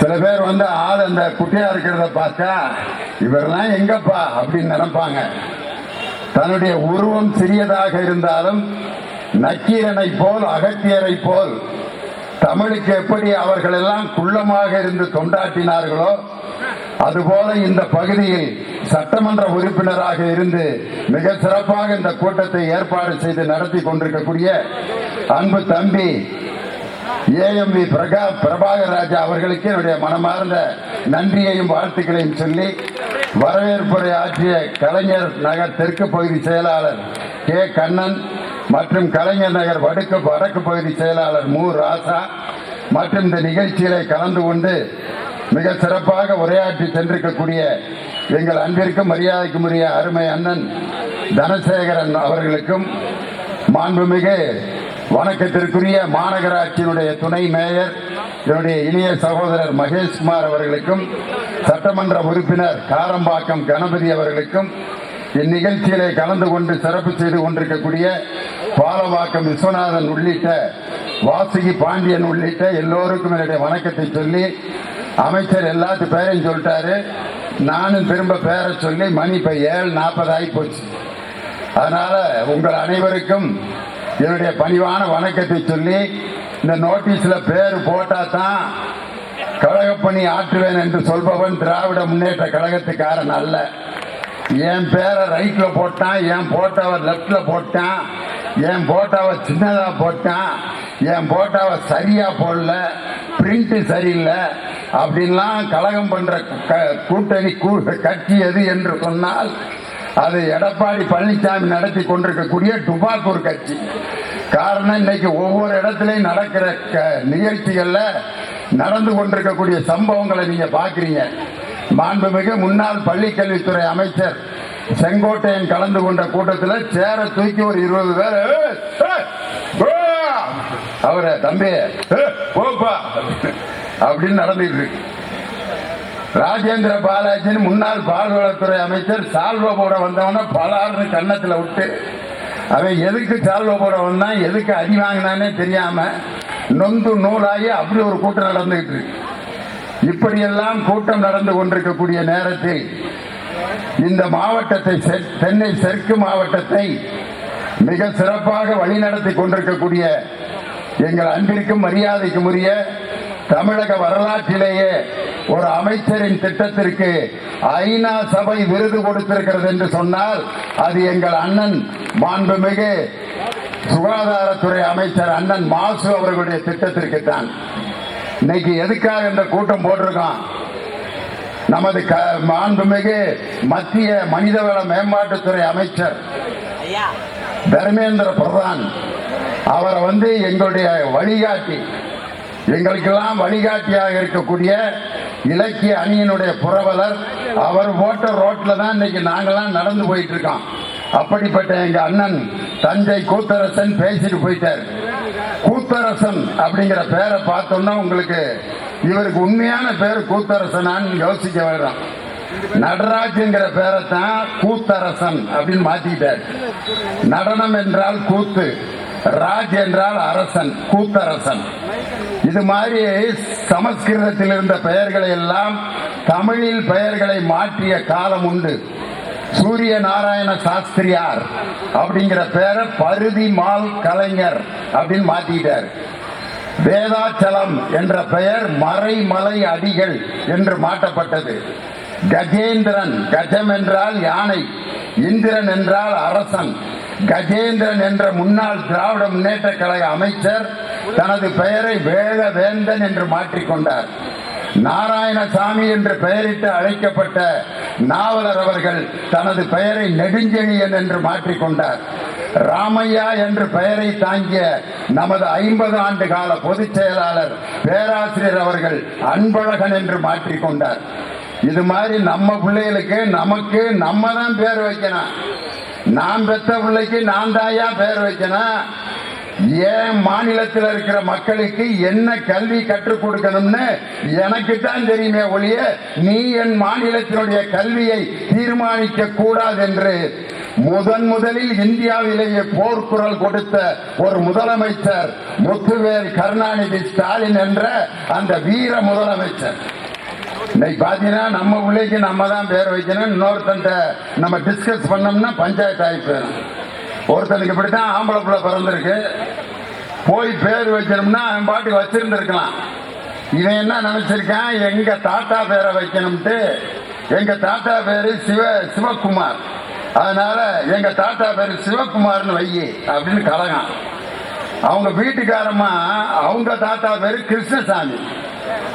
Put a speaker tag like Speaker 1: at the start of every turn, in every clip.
Speaker 1: சில பேர் வந்து ஆள் அந்த குட்டியா இருக்கிறத பார்த்தா இவரெல்லாம் எங்கப்பா? அப்படின்னு நினைப்பாங்க. தன்னுடைய உருவம் சிறியதாக இருந்தாலும் நக்கீரனை போல் அகத்தியரை போல் தமிழுக்கு எப்படி அவர்கள் எல்லாம் குள்ளமாக இருந்து தொண்டாற்றினார்களோ அதுபோல இந்த பகுதியில் சட்டமன்ற உறுப்பினராக இருந்து மிக சிறப்பாக இந்த கூட்டத்தை ஏற்பாடு செய்து நடத்தி கொண்டிருக்கக்கூடிய அன்பு தம்பி ஏஎம்வி பிரகா பிரபாகர் ராஜா அவர்களுக்கு என்னுடைய மனமார்ந்த நன்றியையும் வாழ்த்துக்களையும் சொல்லி வரவேற்புரை ஆற்றிய கலைஞர் நகர் தெற்கு பகுதி செயலாளர் கே. கண்ணன் மற்றும் கலைஞர் நகர் வடக்கு வடக்கு பகுதி செயலாளர் மு. ராசா மற்றும் இந்த நிகழ்ச்சியிலே கலந்து கொண்டு மிக சிறப்பாக உரையாற்றி சென்றிருக்கக்கூடிய எங்கள் அன்பிற்கும் மரியாதைக்கும் உரிய அருமை அண்ணன் தனசேகரன் அவர்களுக்கும் மாண்புமிகு வணக்கத்திற்குரிய மாநகராட்சியினுடைய துணை மேயர் என்னுடைய இளைய சகோதரர் மகேஷ்குமார் அவர்களுக்கும் சட்டமன்ற உறுப்பினர் காரம்பாக்கம் கணபதி அவர்களுக்கும் இந்நிகழ்ச்சியிலே கலந்து கொண்டு சிறப்பு செய்து கொண்டிருக்கக்கூடிய பாலவாக்கம் விஸ்வநாதன் உள்ளிட்ட வாசுகி பாண்டியன் உள்ளிட்ட எல்லோருக்கும் என்னுடைய வணக்கத்தை சொல்லி அமைச்சர் எல்லாத்து பேரையும் சொல்லிட்டாரு. நானும் திரும்ப பேரை சொல்லி மணி இப்ப ஏழு நாற்பது ஆகி போச்சு. அதனால உங்கள் அனைவருக்கும் என்னுடைய பணிவான வணக்கத்தை சொல்லி இந்த நோட்டீஸ்ல பேர் போட்டா தான் கழகப்பணி ஆற்றுவேன் என்று சொல்பவன் திராவிட முன்னேற்ற கழகத்துக்காரன் அல்ல. என் பேரை ரைட்ல போட்டான் என் போட்டோவை லெப்ட்ல போட்டான் என் போட்டாவை சின்னதா போட்டான் என் போட்டாவை சரியா போடல பிரிண்ட் சரியில்லை அப்படின்லாம் கழகம் பண்ற க- கூட்டணி கூ- கட்சி எது என்று சொன்னால் அது எடப்பாடி பழனிசாமி நடத்தி கொண்டிருக்கக்கூடிய டுபாக்கூர் கட்சி. காரணம் இன்னைக்கு ஒவ்வொரு இடத்துலயும் நடக்கிற க- நிகழ்ச்சிகள்ல நடந்து கொண்டிருக்கக்கூடிய சம்பவங்களை நீங்க பாக்குறீங்க. மாண்புமிகு முன்னாள் பள்ளிக்கல்வித்துறை அமைச்சர் செங்கோட்டையன் கலந்து கொண்ட கூட்டத்தில் சேர தூக்கி ஒரு இருபது பேர் அவரை தம்பி அப்படின்னு நடந்துட்டு இருக்கு. ராஜேந்திர பாலாஜின் முன்னாள் பால்வளத்துறை அமைச்சர் சால்வ போட வந்தவன பலார்னு கன்னத்துல விட்டு அவன் எதுக்கு சால்வ போட வந்தான் எதுக்கு அடி வாங்கினானே தெரியாம நொந்து நூலாகி அப்படி ஒரு கூட்டம் நடந்துகிட்டு இருக்கு. இப்படியெல்லாம் கூட்டம் நடந்து கொண்டிருக்கக்கூடிய நேரத்தில் இந்த மாவட்டத்தை சென்னை தெற்கு மாவட்டத்தை மிக சிறப்பாக வழிநடத்தி கொண்டிருக்கக்கூடிய எங்கள் அன்பிற்கும் மரியாதைக்கும் உரிய தமிழக வரலாற்றிலேயே ஒரு அமைச்சரின் திட்டத்திற்கு ஐநா சபை விருது கொடுத்திருக்கிறது என்று சொன்னால் அது எங்கள் அண்ணன் மாண்புமிகு சுகாதாரத்துறை அமைச்சர் அண்ணன் மாசு அவர்களுடைய திட்டத்திற்கு தான் இன்னைக்கு எதுக்காக இந்த கூட்டம் போட்டிருக்கோம்? நமது மாண்புமிகு மத்திய மனிதவள மேம்பாட்டுத்துறை அமைச்சர் தர்மேந்திர பிரதான் அவரை வந்து எங்களுடைய வழிகாட்டி எங்களுக்கெல்லாம் வழிகாட்டியாக இருக்கக்கூடிய இலக்கிய அணியினுடைய புரவலர் அவர் போட்ட ரோட்ல தான் இன்னைக்கு நாங்கெல்லாம் நடந்து போயிட்டு இருக்கோம் அப்படிப்பட்ட எங்க அண்ணன் தஞ்சை கூத்தரசன் பேசிட்டு போயிட்டார். கூத்தரசன் அப்படிங்கிற பேரை பார்த்தோம்னா உங்களுக்கு இவருக்கு உண்மையான பேர் கூத்தரசனான்னு யோசிக்க வேண்டாம் நடராஜ்ங்கிற பேரை தான் கூத்தரசன் அப்படின்னு மாத்திட்டார் நடனம் என்றால் கூத்து ராஜ் என்றால் அரசன் கூத்தரசன். இது மாதிரி சமஸ்கிருதத்தில் இருந்த பெயர்களை எல்லாம் தமிழில் பெயர்களை மாற்றிய காலம் உண்டு. சூரிய நாராயண சாஸ்திரியார் அப்படிங்கிற பேரை பருதி மால் கலைஞர் அப்படின்னு மாத்திட்டார். வேதாச்சலம் என்ற பெயர் மறைமலை அடிகள் என்று மாற்றப்பட்டது. கஜேந்திரன் கஜம் என்றால் யானை இந்திரன் என்றால் அரசன். கஜேந்திரன் என்ற முன்னாள் திராவிட முன்னேற்ற கழக அமைச்சர் தனது பெயரை வேத வேந்தன் என்று மாற்றிக்கொண்டார் நாராயணசாமி என்று பெயரிட்டு அழைக்கப்பட்ட நாவலர் அவர்கள் தனது பெயரை நெடுஞ்செழியன் என்று மாற்றிக்கொண்டார் ராமையா என்று பெயரை தாங்கிய நமது ஐம்பது ஆண்டு கால பொதுச் செயலாளர் பேராசிரியர் அவர்கள் அன்பழகன் என்று மாற்றிக்கொண்டார் இது மாதிரி நம்ம பிள்ளைகளுக்கு நமக்கு நம்ம தான் பேர் வைக்கணும். நான் பெத்த பிள்ளைக்கு நான் தாயா பேர் வைக்கணும். ஏன் மாநிலத்தில் இருக்கிற மக்களுக்கு என்ன கல்வி கற்றுக் கொடுக்கணும்னு எனக்கு தான் தெரியுமே ஒழிய நீ என் மாநிலத்தினுடைய கல்வியை தீர்மானிக்க கூடாது என்று முதன் முதலில் இந்தியாவிலேயே போர்க்குரல் கொடுத்த ஒரு முதலமைச்சர் முத்துவேல் கருணாநிதி ஸ்டாலின் என்ற அந்த வீர முதலமைச்சர். இன்னைக்கு பார்த்தீங்கன்னா நம்ம உள்ளேக்கு நம்ம தான் பேர் வைக்கணும். இன்னொருத்தன்ட்ட நம்ம டிஸ்கஸ் பண்ணோம்னா பஞ்சாயத்து ஆகி போயிடும். ஒருத்தனுக்கு இப்படித்தான் ஆம்பளை பிள்ளை பிறந்திருக்கு. போய் பேர் வைக்கணும்னா அவன் பாட்டுக்கு வச்சிருந்துருக்கலாம். இவன் என்ன நினைச்சிருக்கான்? எங்க தாத்தா பேரை வைக்கணும்ட்டு. எங்க தாத்தா பேரு சிவ சிவகுமார். அதனால எங்க தாத்தா பேரு சிவகுமார்னு வையி அப்படின்னு கலகம் அவங்க வீட்டுக்காரம்மா அவங்க தாத்தா பேரு கிருஷ்ணசாமி.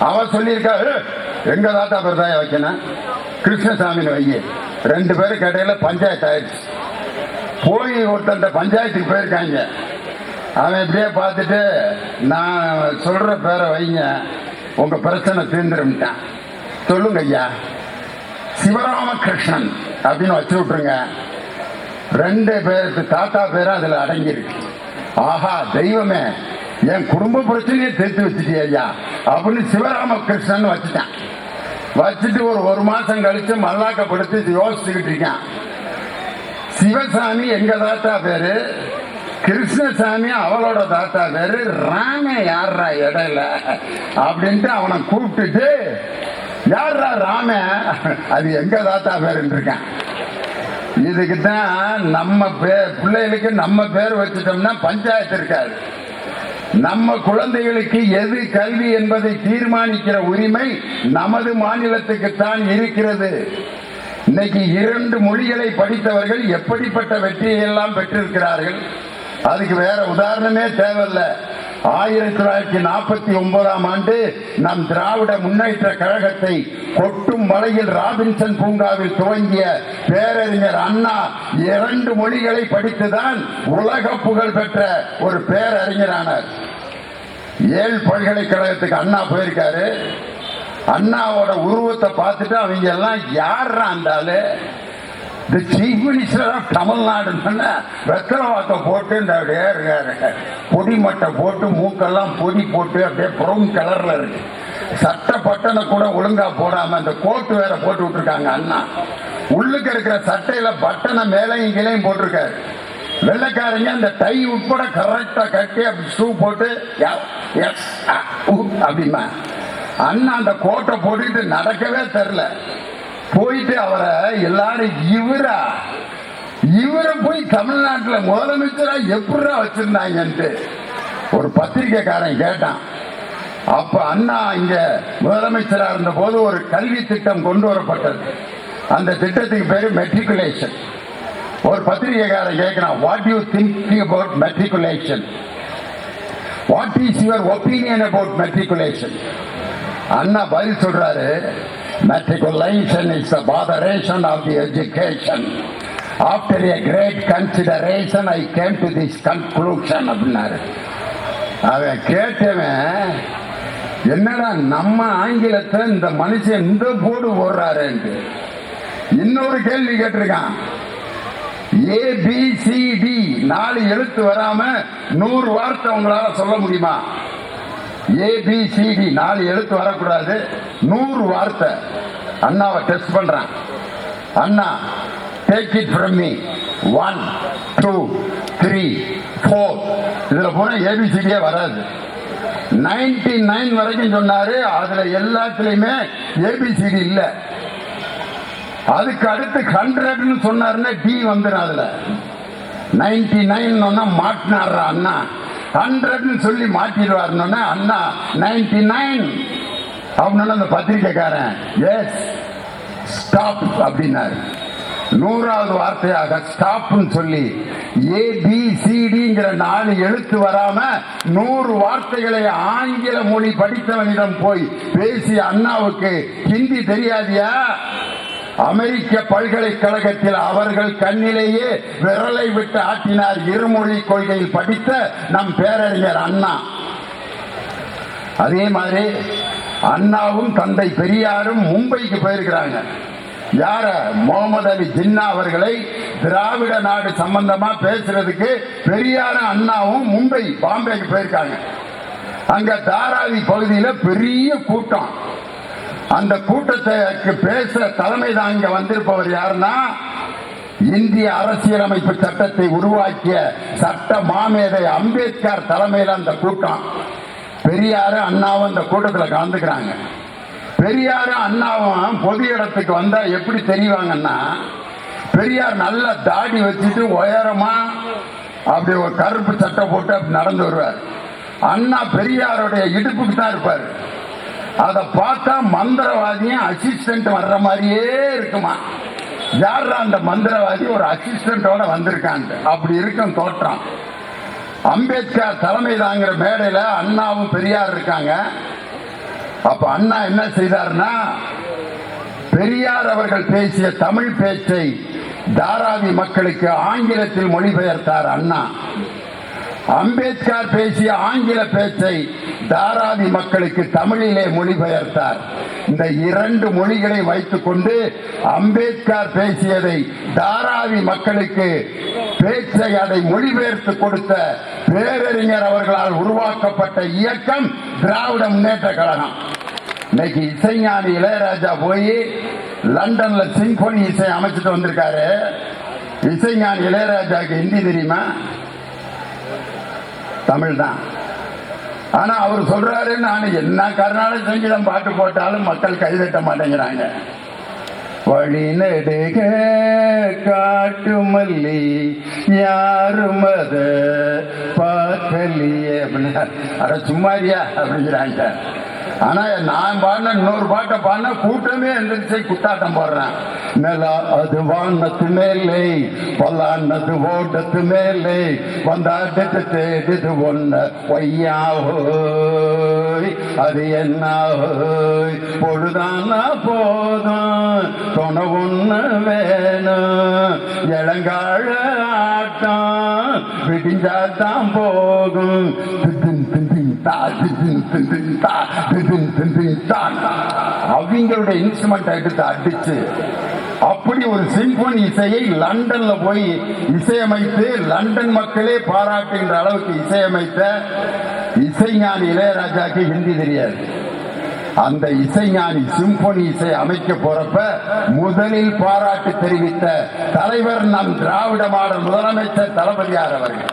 Speaker 1: அவ சொல்லியிருக்காரு எங்க தாத்தா பேர் தான் வைக்கணும்? கிருஷ்ணசாமின்னு வையி. ரெண்டு பேரும் கடையில் பஞ்சாயத்து ஆயிடுச்சு போய் ஒருத்தன் பஞ்சாயத்துக்கு போயிருக்காங்க. அவன் இப்படியே பார்த்துட்டு நான் சொல்ற பேரை வைங்க உங்க பிரச்சனை தீர்ந்துருமிட்டான். சொல்லுங்க ஐயா. சிவராமகிருஷ்ணன் அப்படின்னு வச்சு விட்டுருங்க. ரெண்டு பேருக்கு தாத்தா பேரும் அதுல அடங்கியிருக்கு. ஆஹா தெய்வமே என் குடும்ப பிரச்சனையை தீர்த்து வச்சுட்டே ஐயா. அப்படின்னு சிவராமகிருஷ்ணன் வச்சுட்டான். வச்சுட்டு ஒரு ஒரு மாசம் கழிச்சு மல்லாக்கப்படுத்தி யோசிச்சுக்கிட்டு இருக்கான். சிவசாமி எங்க தாத்தா பேரு? கிருஷ்ணசாமி அவளோட தாத்தா பேரு ராம யார்ரா இடையில? அப்படின்ட்டு அவனை கூப்பிட்டுட்டு யார்ரா ராம? அது எங்க தாத்தா பேருன்னு இருக்கான் இதுக்கு தான் நம்ம பேர் பிள்ளைகளுக்கு நம்ம பேர் வச்சுட்டோம்னா பஞ்சாயத்து இருக்காது. நம்ம குழந்தைகளுக்கு எது கல்வி என்பதை தீர்மானிக்கிற உரிமை நமது மாநிலத்துக்குத்தான் இருக்கிறது. இன்னைக்கு இரண்டு மொழிகளை படித்தவர்கள் எப்படிப்பட்ட வெற்றியை எல்லாம் பெற்றிருக்கிறார்கள்? அதுக்கு வேற உதாரணமே தேவையில்லை. ஆயிரத்தி தொள்ளாயிரத்தி நாற்பத்தி ஒன்பதாம் ஆண்டு நம் திராவிட முன்னேற்ற கழகத்தை கொட்டும் மலையில் ராபின்சன் பூங்காவில் துவங்கிய பேரறிஞர் அண்ணா இரண்டு மொழிகளை படித்துதான் உலக புகழ் பெற்ற ஒரு பேரறிஞரானார். ஏழ் பல்கலைக்கழகத்துக்கு அண்ணா போயிருக்காரு. அண்ணாவோட உருவத்தை பார்த்துட்டு அவங்க எல்லாம் யாரா இந்த சீஃப் மினிஸ்டர் தமிழ்நாடுன்னு வெத்தலை போட்டு இந்த அப்படியே இருக்காரு பொடி மட்டை போட்டு மூக்கெல்லாம் பொடி போட்டு அப்படியே ப்ரௌன் கலர்ல இருக்கு. சட்டை பட்டனை கூட ஒழுங்கா போடாம அந்த கோட்டு வேற போட்டு விட்டுருக்காங்க அண்ணா. உள்ளுக்கு இருக்கிற சட்டையில பட்டனை மேலையும் கீழையும் போட்டிருக்காரு. வெள்ளைக்காரங்க அந்த டை உட்பட கரெக்டா கட்டி அப்படி ஷூ போட்டு எஸ் அப்படிமா அண்ணா அந்த கோட்டை போட்டுட்டு நடக்கவே தெரில போயிட்டு அவரை எல்லாரும் இவரா? இவரை போய் தமிழ்நாட்டில் முதலமைச்சரா எப்படா வச்சிருந்தாங்கன்ட்டு ஒரு பத்திரிக்கைக்காரன் கேட்டான். அப்ப அண்ணா இங்க முதலமைச்சரா இருந்த போது ஒரு கல்வி திட்டம் கொண்டு வரப்பட்டது. அந்த திட்டத்துக்கு பேரு மெட்ரிகுலேஷன் ஒரு பத்திரிகைக்காரன் கேட்கிறான் what you think about matriculation what is your opinion about matriculation Anna பதில் சொல்றாரு Matriculation is the botheration of the education after a great consideration I came to this conclusion அப்படின்னாரு அவன் கேட்டவன் என்னடா நம்ம ஆங்கிலத்தை இந்த மனுஷன் இந்த போடு போடுறாருன்ட்டு? இன்னொரு கேள்வி கேட்டிருக்கான். ஏபிசிடி நாலு எழுத்து வராம நூறு வார்த்தை உங்களால சொல்ல முடியுமா? ஏபிசிடி நாலு எழுத்து வரக்கூடாது. நூறு வார்த்தை. அண்ணாவை டெஸ்ட் பண்றேன். Anna take it from me one two three four இதுல போனா ஏபிசிடியே வராது. நைன்டி நைன் வரைக்கும் சொன்னாரு. அதுல எல்லாத்துலயுமே ஏபிசிடி இல்ல. அதுக்கு அடுத்து ஹண்ட்ரட்னு சொன்னாருன்னா டி வந்துடும் அதுல. நைன்டி நைன் மாட்டினார் அண்ணா. ஹண்ட்ரட்னு சொல்லி மாட்டிடுவாருன்னு அண்ணா நைன்டி நைன் அப்படின்னு அந்த பத்திரிக்கைக்காரன் எஸ் ஸ்டாப் அப்படின்னாரு. நூறாவது வார்த்தையாக ஸ்டாப்னு சொல்லி ஏபிசிடிங்கிற நாலு எழுத்து வராம நூறு வார்த்தைகளை ஆங்கில மொழி படித்தவனிடம் போய் பேசிய அண்ணாவுக்கு ஹிந்தி தெரியாதியா? அமெரிக்க பல்கலைக்கழகத்தில் அவர்கள் கண்ணிலேயே விரலை விட்டு ஆட்டினார் இருமொழி கொள்கையில் படித்த நம் பேரறிஞர் அண்ணா. அதே மாதிரி அண்ணாவும் தந்தை பெரியாரும் மும்பைக்கு போயிருக்கிறாங்க. யார? முகமது அலி ஜின்னா அவர்களை திராவிட நாடு சம்பந்தமா பேசுறதுக்கு பெரியார அண்ணாவும் மும்பை பாம்பேக்கு போயிருக்காங்க. அங்க தாராவி பகுதியில பெரிய கூட்டம். அந்த கூட்டத்துக்கு பேசுற தலைமை தான் இங்க வந்திருப்பவர் யாருன்னா இந்திய அரசியலமைப்பு சட்டத்தை உருவாக்கிய சட்ட மாமேதை அம்பேத்கர் தலைமையில் அந்த கூட்டம். பெரியாரு அண்ணாவும் அந்த கூட்டத்தில் கலந்துக்கிறாங்க. பெரியாரும் அண்ணாவும் பொது இடத்துக்கு வந்தா எப்படி தெரிவாங்கன்னா பெரியார் நல்ல தாடி வச்சுட்டு உயரமா அப்படி ஒரு கருப்பு சட்டை போட்டு அப்படி நடந்து வருவார். அண்ணா பெரியாருடைய இடுப்புக்கு தான் இருப்பார். அதை பார்த்தா மந்திரவாதியும் அசிஸ்டன்ட் வர்ற மாதிரியே இருக்குமா? யார் அந்த மந்திரவாதி? ஒரு அசிஸ்டன்டோட வந்திருக்காங்க அப்படி இருக்கும் தோற்றம். அம்பேத்கர் தலைமை தாங்கிற மேடையில் அண்ணாவும் பெரியார் இருக்காங்க. அப்ப அண்ணா என்ன செய்தார்னா பெரியார் அவர்கள் பேசிய தமிழ் பேச்சை தாராவி மக்களுக்கு ஆங்கிலத்தில் மொழிபெயர்த்தார் அண்ணா. அம்பேத்கர் பேசிய ஆங்கில பேச்சை தாராவி மக்களுக்கு தமிழிலே மொழிபெயர்த்தார். இந்த இரண்டு மொழிகளை வைத்துக்கொண்டு அம்பேத்கர் பேசியதை தாராவி மக்களுக்கு பேச்சை அதை மொழிபெயர்த்து கொடுத்த பேரறிஞர் அவர்களால் உருவாக்கப்பட்ட இயக்கம் திராவிட முன்னேற்ற கழகம். இன்னைக்கு இசைஞானி இளையராஜா போய் லண்டன்ல சிம்பொனி இசை அமைச்சிட்டு வந்திருக்காரு. இசைஞானி இளையராஜாவுக்கு ஹிந்தி தெரியுமா? தமிழ் தான் ஆனா அவர் சொல்றாரு நான் என்ன கர்நாடக சங்கீதம் பாட்டு போட்டாலும் மக்கள் கைதட்ட மாட்டேங்கிறாங்க. வழி நெடுக காட்டு மல்லி யாரும் அத பார்க்கலையே அப்படின்னா அட சும்மாரியா அப்படிங்கிறாங்க. ஆனா நான் பாடின இன்னொரு பாட்டை பாடின கூட்டமே எந்திரிச்சு குத்தாட்டம் போடுறேன். மேலா அது வானத்து மேலே பல்லானது ஓட்டத்து மேலே வந்தாட்டு தேடிது ஒன்ன ஒய்யாவோய் அது என்ன ஹோய் பொழுதானா போதும் துணை ஒண்ணு வேணும் இளங்காழ ஆட்டம் விடிஞ்சாதான் போகும் திதின் திதின் அவங்களுடைய இன்ஸ்ட்ருமெண்ட் எடுத்து அடிச்சு அப்படி ஒரு சிம்பொனி இசையை லண்டன்ல போய் இசையமைத்து லண்டன் மக்களே பாராட்டுகின்ற அளவுக்கு இசையமைத்த இசைஞானி இளையராஜாக்கு ஹிந்தி தெரியாது அந்த இசைஞானி சிம்பொனி இசை அமைக்க போறப்ப முதலில் பாராட்டு தெரிவித்த தலைவர் நம் திராவிட மாடல் முதலமைச்சர் தளபதியார் அவர்கள்